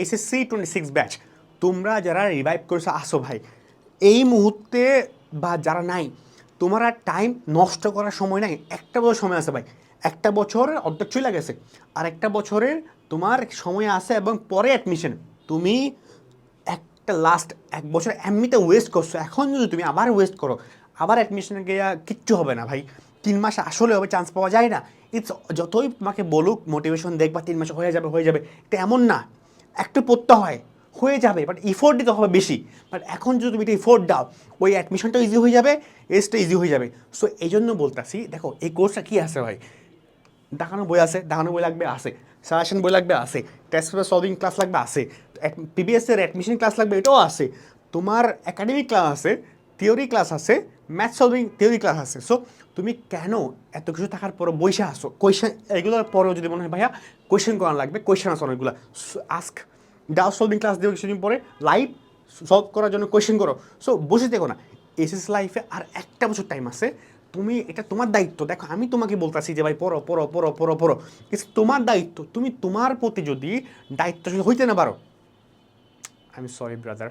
HSC twenty six batch তোমরা যারা revive করেছ, আসো ভাই। এই মুহূর্তে বা যারা নাই, তোমার আর টাইম নষ্ট করার সময় নাই। একটা বছর সময় আছে ভাই। একটা বছরের অর্ধেক চলে গেছে। আর একটা বছরের তোমার সময় আছে এবং পরে অ্যাডমিশন তুমি একটা লাস্ট এক বছর এমনিতে ওয়েস্ট করছ। এখন যদি তুমি আবার ওয়েস্ট করো, আবার অ্যাডমিশনে গিয়ে কিচ্ছু হবে না ভাই। তিন মাস আসলে হবে চান্স পাওয়া যায় না। ইটস যতই তোমাকে বলুক মোটিভেশন দেখবা তিন মাসে হয়ে যাবে হয়ে যাবে। এটা এমন না। একটু পড়তে হয় হয়ে যাবে বাট ইফোর্ট দিতে হবে বেশি। বাট এখন যদি তুমি এটা ইফোর্ট দাও, ওই অ্যাডমিশনটা ইজি হয়ে যাবে এসটা ইজি হয়ে যাবে। সো এই জন্য বলতেছি, দেখো, এই কোর্সটা কী আছে ভাই? দেখানো বই আছে, দেখানো বই লাগবে, আছে। সাজেশন বই লাগবে, আছে। টেস্ট পেপার সলভিং ক্লাস লাগবে, আছে। পিবিএস এর অ্যাডমিশন ক্লাস লাগবে, এটাও আছে। তোমার একাডেমিক ক্লাস আছে থিওরি ক্লাস আছে ম্যাথ সলভিং থিওরি ক্লাস আছে। সো তুমি কেন এত কিছু থাকার পরও বসে আসো কোয়েশ্চেন এগুলোর পরেও যদি মনে হয়, ভাইয়া কোয়েশ্চেন করা লাগবে কোয়েশ্চেন আছে অনেকগুলো। আস্ক ডাউ সলভিং ক্লাস দেবো কিছুদিন পরে লাইভ সলভ করার জন্য কোয়েশ্চেন করো। সো বসে দেখো না। এসএস লাইফে আর একটা বছর টাইম আছে। তুমি, এটা তোমার দায়িত্ব। দেখো, আমি তোমাকে বলতেছি যে, ভাই, পড়ো পড়ো পড়ো পড়ো পড়ো। ইটস তোমার দায়িত্ব। তুমি তোমার প্রতি যদি দায়িত্বশীল হইতে না পারো। I am sorry brother